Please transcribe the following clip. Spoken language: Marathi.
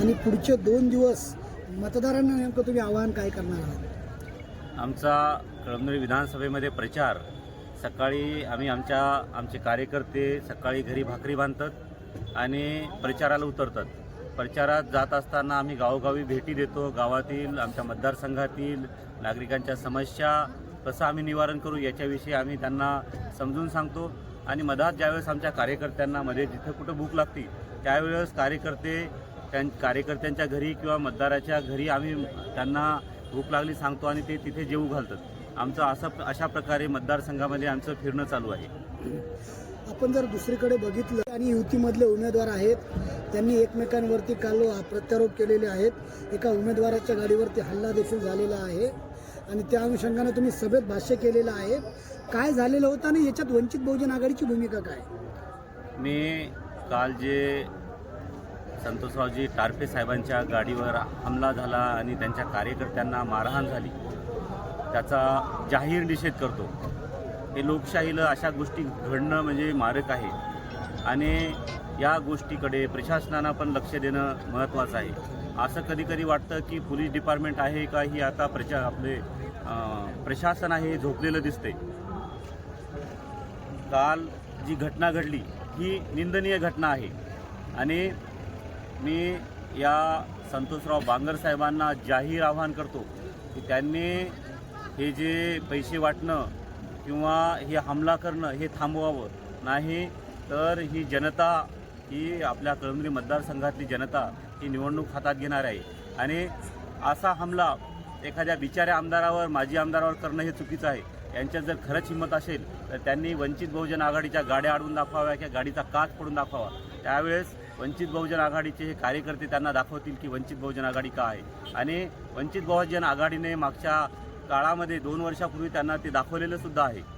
आणि पुढचे दोन दिवस मतदारांना नेमकं तुम्ही आवाहन काय करणार आहात? आमचा कळमनुरी विधानसभेमध्ये प्रचार सकाळी आम्ही आमच्या आमचे कार्यकर्ते सकाळी घरी भाकरी बांधतात आणि प्रचाराला उतरतात. प्रचारात जात असताना आम्ही गावोगावी भेटी देतो गावातील आमच्या मतदारसंघातील नागरिकांच्या समस्या कसं आम्ही निवारण करू याच्याविषयी आम्ही त्यांना समजून सांगतो. आणि मधात ज्यावेळेस आमच्या कार्यकर्त्यांना मध्ये जिथं कुठं भूक लागते त्यावेळेस कार्यकर्ते त्यां कार्यकर्त्यांच्या घरी किंवा मतदाराच्या घरी आम्ही त्यांना भूक लागली सांगतो आणि ते तिथे जेवू घालतात. आमचं असं अशा प्रकारे मतदारसंघामध्ये आमचं फिरणं चालू आहे. आपण जर दुसरीकडे बघितलं आणि युतीमधले उमेदवार आहेत त्यांनी एकमेकांवरती काल प्रत्यारोप केलेले आहेत. एका उमेदवाराच्या गाडीवरती हल्ला देखील झालेला आहे. आणि त्या अनुषंगानं तुम्ही सभेत भाष्य केलेलं आहे. काय झालेलं होतं आणि याच्यात वंचित बहुजन आघाडीची भूमिका काय? मी काल जे संतोषरावजी टारफे साहेबांच्या गाडीवर हमला झाला आणि त्यांच्या कार्यकर्त्यांना मारहाण झाली. त्याचा जाहीर निषेध करतो. हे लोकशाहीला अशा गोष्टी घडणं म्हणजे मारक आहे. आणि या गोष्टीकडे प्रशासनानं पण लक्ष देणं महत्त्वाचं आहे. असं कधीकधी वाटतं की पोलीस डिपार्टमेंट आहे का ही आता प्रशा आपले प्रशासन आहे हे झोपलेलं दिसते काल जी घटना घडली ही निंदनीय घटना आहे. आणि मी या संतोषराव बांगर साहेबांना जाहीर आवाहन करतो की त्यांनी हे जे पैसे वाटणं किंवा हे हमला करणं हे थांबवावं. नाही तर ही जनता ही आपल्या कळमरी मतदारसंघातली जनता ही निवडणूक हातात घेणार आहे. आणि असा हमला एखाद्या बिचाऱ्या आमदारावर माजी आमदारावर करणं हे चुकीचं आहे. यांच्यात जर खरंच हिंमत असेल तर त्यांनी वंचित बहुजन आघाडीच्या गाड्या अडवून दाखवाव्या किंवा गाडीचा काच पडून दाखवावा. त्यावेळेस वंचित बहुजन आघाडीचे हे कार्यकर्ते त्यांना दाखवतील की वंचित बहुजन आघाडी का आहे. आणि वंचित बहुजन आघाडीने मागच्या काळामध्ये दोन वर्षापूर्वी त्यांना ते दाखवलेलं सुद्धा आहे.